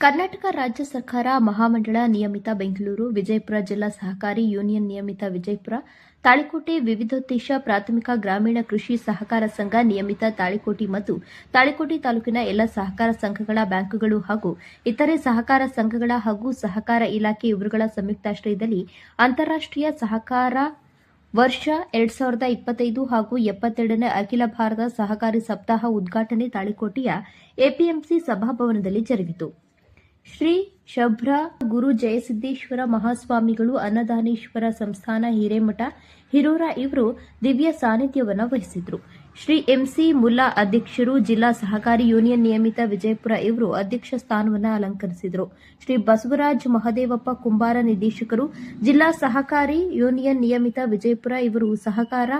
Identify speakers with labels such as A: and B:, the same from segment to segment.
A: ಕರ್ನಾಟಕ ರಾಜ್ಯ ಸರ್ಕಾರ ಮಹಾಮಂಡಳ ನಿಯಮಿತ ಬೆಂಗಳೂರು, ವಿಜಯಪುರ ಜಿಲ್ಲಾ ಸಹಕಾರಿ ಯೂನಿಯನ್ ನಿಯಮಿತ ವಿಜಯಪುರ, ತಾಳಿಕೋಟೆ ವಿವಿಧೋದ್ದೇಶ ಪ್ರಾಥಮಿಕ ಗ್ರಾಮೀಣ ಕೃಷಿ ಸಹಕಾರ ಸಂಘ ನಿಯಮಿತ ತಾಳಿಕೋಟಿ ಮತ್ತು ತಾಳಿಕೋಟೆ ತಾಲೂಕಿನ ಎಲ್ಲ ಸಹಕಾರ ಸಂಘಗಳ ಬ್ಯಾಂಕುಗಳು ಹಾಗೂ ಇತರೆ ಸಹಕಾರ ಸಂಘಗಳ ಹಾಗೂ ಸಹಕಾರ ಇಲಾಖೆ ಇವರುಗಳ ಸಂಯುಕ್ತಾಶ್ರಯದಲ್ಲಿ ಅಂತಾರಾಷ್ಟೀಯ ಸಹಕಾರ ವರ್ಷ ಎರಡ್ ಸಾವಿರದ ಇಪ್ಪತ್ತೈದು ಹಾಗೂ ಎಪ್ಪತ್ತೆರಡನೇ ಅಖಿಲ ಭಾರತ ಸಹಕಾರಿ ಸಪ್ತಾಹ ಉದ್ಘಾಟನೆ ತಾಳಿಕೋಟೆಯ ಎಪಿಎಂಸಿ ಸಭಾಭವನದಲ್ಲಿ ಜರುಗಿತು. ಶ್ರೀ ಶಭ್ರ ಗುರು ಜಯಸಿದ್ದೇಶ್ವರ ಮಹಾಸ್ವಾಮಿಗಳು ಅನ್ನದಾನೇಶ್ವರ ಸಂಸ್ಥಾನ ಹಿರೇಮಠ. ಹಿರೂರ ಇವರು ದಿವ್ಯ ಸಾನ್ನಿಧ್ಯವನ್ನು ವಹಿಸಿದ್ರು. ಶ್ರೀ ಎಂಸಿ ಮುಲ್ಲಾ ಅಧ್ಯಕ್ಷರು ಜಿಲ್ಲಾ ಸಹಕಾರಿ ಯೂನಿಯನ್ ನಿಯಮಿತ ವಿಜಯಪುರ ಇವರು ಅಧ್ಯಕ್ಷ ಸ್ಥಾನವನ್ನು ಅಲಂಕರಿಸಿದರು. ಶ್ರೀ ಬಸವರಾಜ್ ಮಹದೇವಪ್ಪ ಕುಂಬಾರ ನಿರ್ದೇಶಕರು, ಜಿಲ್ಲಾ ಸಹಕಾರಿ ಯೂನಿಯನ್ ನಿಯಮಿತ ವಿಜಯಪುರ ಇವರು ಸಹಕಾರ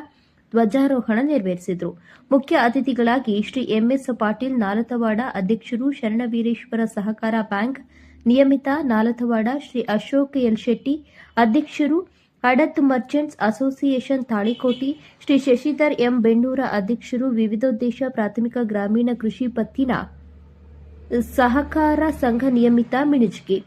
A: ಧ್ವಜಾರೋಹಣ ನೆರವೇರಿಸಿದರು. ಮುಖ್ಯ ಅತಿಥಿಗಳಾಗಿ ಶ್ರೀ ಎಂಎಸ್ ಪಾಟೀಲ್ ನಾಲತವಾಡ ಅಧ್ಯಕ್ಷರು ಶರಣವೀರೇಶ್ವರ ಸಹಕಾರ ಬ್ಯಾಂಕ್, ನಿಯಮಿತ ನಾಲತವಾಡ ಶ್ರೀ ಅಶೋಕ್ ಎಲ್ ಶೆಟ್ಟಿ, ಅಧ್ಯಕ್ಷರು ಅಡತ್ merchants association Talikoti, Shri Shashidhar M Bennur ಅಧ್ಯಕ್ಷರು ವಿವಿಧೋದ್ದೇಶ ಪ್ರಾಥಮಿಕ ಗ್ರಾಮೀಣ ಕೃಷಿ ಪತ್ತಿನ ಸಹಕಾರ ಸಂಘ ನಿಯಮಿತ ಮಿಣಿಜ್ಗಿ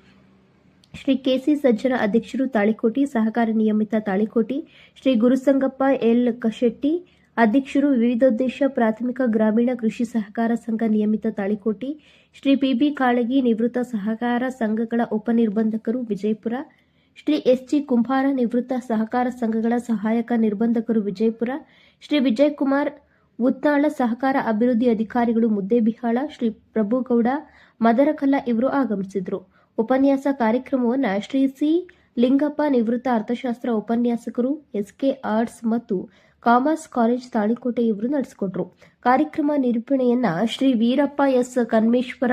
A: ಶ್ರೀ ಕೆಸಿ ಸಜ್ಜನ ಅಧ್ಯಕ್ಷರು ತಾಳಿಕೋಟಿ, ಸಹಕಾರ ನಿಯಮಿತ ತಾಳಿಕೋಟಿ, ಶ್ರೀ ಗುರುಸಂಗಪ್ಪ ಎಲ್. ಕಶೆಟ್ಟಿ, ಅಧ್ಯಕ್ಷರು ವಿವಿಧೋದ್ದೇಶ ಪ್ರಾಥಮಿಕ ಗ್ರಾಮೀಣ ಕೃಷಿ ಸಹಕಾರ ಸಂಘ ನಿಯಮಿತ ತಾಳಿಕೋಟಿ, ಶ್ರೀ ಪಿಬಿ ಕಾಳಗಿ ನಿವೃತ್ತ ಸಹಕಾರ ಸಂಘಗಳ ಉಪನಿರ್ಬಂಧಕರು ವಿಜಯಪುರ, ಶ್ರೀ ಎಸ್ಜಿ ಕುಂಭಾರ ನಿವೃತ್ತ ಸಹಕಾರ ಸಂಘಗಳ ಸಹಾಯಕ ನಿರ್ಬಂಧಕರು ವಿಜಯಪುರ, ಶ್ರೀ ವಿಜಯ್ ಕುಮಾರ್ ಉತ್ನಾಳ ಸಹಕಾರ ಅಭಿವೃದ್ಧಿ ಅಧಿಕಾರಿಗಳು ಮುದ್ದೇಬಿಹಾಳ, ಶ್ರೀ ಪ್ರಭುಗೌಡ, ಮದರಕಲ್ಲ ಇವರು ಆಗಮಿಸಿದರು. ಉಪನ್ಯಾಸ ಕಾರ್ಯಕ್ರಮವನ್ನು ಶ್ರೀ ಸಿ ಲಿಂಗಪ್ಪ ನಿವೃತ್ತ ಅರ್ಥಶಾಸ್ತ್ರ ಉಪನ್ಯಾಸಕರು, ಎಸ್ಕೆ ಆರ್ಟ್ಸ್ ಮತ್ತು ಕಾಮರ್ಸ್ ಕಾಲೇಜ್ ತಾಳಿಕೋಟೆ ಇವರು ನಡೆಸಿಕೊಟ್ರು. ಕಾರ್ಯಕ್ರಮ ನಿರೂಪಣೆಯನ್ನ ಶ್ರೀ ವೀರಪ್ಪ ಎಸ್ ಕನ್ಮೇಶ್ವರ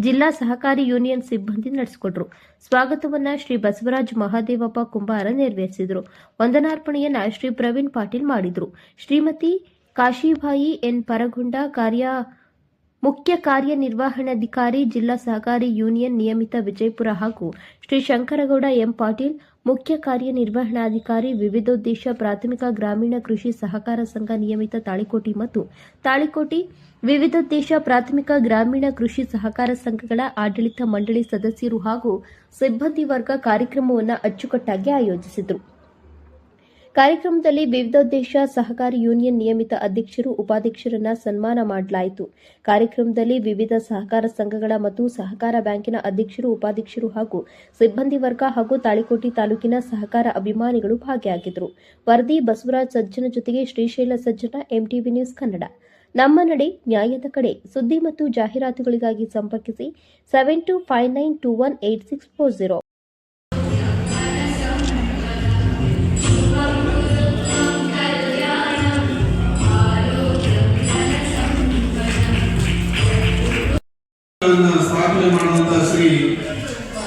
A: ಜಿಲ್ಲಾ ಸಹಕಾರಿ ಯೂನಿಯನ್ ಸಿಬ್ಬಂದಿ ನಡೆಸಿಕೊಟ್ರು. ಸ್ವಾಗತವನ್ನ ಶ್ರೀ ಬಸವರಾಜ್ ಮಹಾದೇವಪ್ಪ ಕುಂಬಾರ ನೆರವೇರಿಸಿದರು. ವಂದನಾರ್ಪಣೆಯನ್ನ ಶ್ರೀ ಪ್ರವೀಣ್ ಪಾಟೀಲ್ ಮಾಡಿದರು. ಶ್ರೀಮತಿ ಕಾಶಿಭಾಯಿ ಎನ್ ಪರಗುಂಡ ಕಾರ್ಯ ಮುಖ್ಯ ಕಾರ್ಯನಿರ್ವಹಣಾಧಿಕಾರಿ ಜಿಲ್ಲಾ ಸಹಕಾರಿ ಯೂನಿಯನ್ ನಿಯಮಿತ ವಿಜಯಪುರ ಹಾಗೂ ಶ್ರೀ ಶಂಕರಗೌಡ ಎಂ ಪಾಟೀಲ್, ಮುಖ್ಯ ಕಾರ್ಯನಿರ್ವಹಣಾಧಿಕಾರಿ ವಿವಿಧೋದ್ದೇಶ ಪ್ರಾಥಮಿಕ ಗ್ರಾಮೀಣ ಕೃಷಿ ಸಹಕಾರ ಸಂಘ ನಿಯಮಿತ ತಾಳಿಕೋಟಿ ಮತ್ತು ತಾಳಿಕೋಟಿ ವಿವಿಧೋದ್ದೇಶ ಪ್ರಾಥಮಿಕ ಗ್ರಾಮೀಣ ಕೃಷಿ ಸಹಕಾರ ಸಂಘಗಳ ಆಡಳಿತ ಮಂಡಳಿ ಸದಸ್ಯರು ಹಾಗೂ ಸಿಬ್ಬಂದಿ ವರ್ಗ ಕಾರ್ಯಕ್ರಮವನ್ನು ಅಚ್ಚುಕಟ್ಟಾಗಿ ಆಯೋಜಿಸಿದರು. ಕಾರ್ಯಕ್ರಮದಲ್ಲಿ ವಿವಿಧೋದ್ದೇಶ ಸಹಕಾರಿ ಯೂನಿಯನ್ ನಿಯಮಿತ ಅಧ್ಯಕ್ಷರು, ಉಪಾಧ್ಯಕ್ಷರನ್ನ ಸನ್ಮಾನ ಮಾಡಲಾಯಿತು. ಕಾರ್ಯಕ್ರಮದಲ್ಲಿ ವಿವಿಧ ಸಹಕಾರ ಸಂಘಗಳ ಮತ್ತು ಸಹಕಾರ ಬ್ಯಾಂಕಿನ ಅಧ್ಯಕ್ಷರು, ಉಪಾಧ್ಯಕ್ಷರು ಹಾಗೂ ಸಿಬ್ಬಂದಿ ವರ್ಗ ಹಾಗೂ ತಾಳಿಕೋಟಿ ತಾಲೂಕಿನ ಸಹಕಾರ ಅಭಿಮಾನಿಗಳು ಭಾಗಿಯಾಗಿದ್ದರು. ವರದಿ ಬಸವರಾಜ್ ಸಜ್ಜನ ಜೊತೆಗೆ ಶ್ರೀಶೈಲ ಸಜ್ಜನ, ಎಂಟಿವಿ ನ್ಯೂಸ್ ಕನ್ನಡ. ನಮ್ಮ ನಡೆ, ನ್ಯಾಯದ ಕಡೆ. ಸುದ್ದಿ ಮತ್ತು ಜಾಹೀರಾತುಗಳಿಗಾಗಿ ಸಂಪರ್ಕಿಸಿ seven two five nine two one eight six four zero.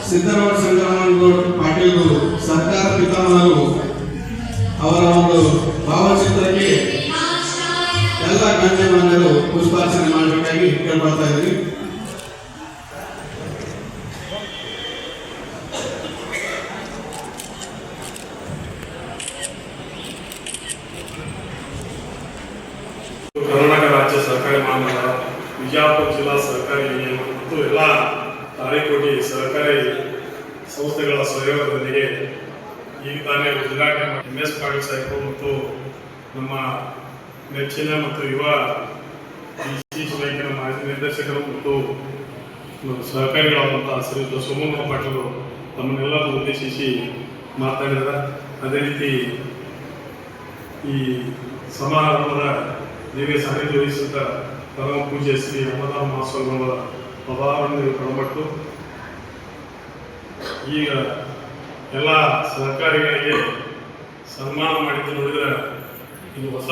B: Siddarama Sangamagouda Patil ಸರ್ಕಾರ ಪಿತಾಮಹರು, ಅವರ ಒಂದು ಭಾವಚಿತ್ರಕ್ಕೆ ಎಲ್ಲ ಗಣ್ಯಮಾನ್ಯರು ಪುಷ್ಪಾರ್ಚನೆ ಮಾಡಬೇಕಾಗಿ ಕೇಳ್ಕೊಳ್ತಾ ಇದ್ದೀವಿ.
C: ಕರ್ನಾಟಕ ರಾಜ್ಯ ಸಹಕಾರಿ ಮಾನ್ಯ ವಿಜಯಪುರ ಜಿಲ್ಲಾ ಸಹಕಾರಿ ಯೂನಿಯನ್ ಮತ್ತು ಎಲ್ಲ ತಾಳಿಕೋಟಿ ಸರ್ಕಾರಿ ಸಂಸ್ಥೆಗಳ ಸಹಯೋಗದೊಂದಿಗೆ ಈಗ ತಾನೇ ಉದ್ಘಾಟನೆ ಎಂ ಎಸ್ ಪಾಟೀಲ್ ಸಾಹೇಬರು ಮತ್ತು ನಮ್ಮ ನೆಚ್ಚಿನ ಮತ್ತು ಯುವ ಬ್ಯಾಂಕಿನ ಮಾಜಿ ನಿರ್ದೇಶಕರು ಮತ್ತು ಸಹಕಾರಿಗಳಾದಂತಹ ಶ್ರೀಯುತ ಸೋಮಣ್ಣ ಪಾಟೀಲ್ ತಮ್ಮನ್ನೆಲ್ಲರೂ ಉದ್ದೇಶಿಸಿ ಮಾತನಾಡಿದ್ದಾರೆ ಅದೇ ರೀತಿ ಈ ಸಮಾರಂಭದ ದಿವ್ಯ ಸಾನ್ನಿಧ್ಯ ಪರಮ ಪೂಜೆ ಶ್ರೀ ಅಮರನಾಥ ಮಹಾಸ್ವಾಮಿಗಳ ಪದಾರನ್ನು ಕಳಮಟ್ಟು ಈಗ ಎಲ್ಲ ಸಹಕಾರಿಗಳಿಗೆ ಸನ್ಮಾನ ಮಾಡಿದ್ದು ನೋಡಿದ್ರೆ ಇದು ಹೊಸ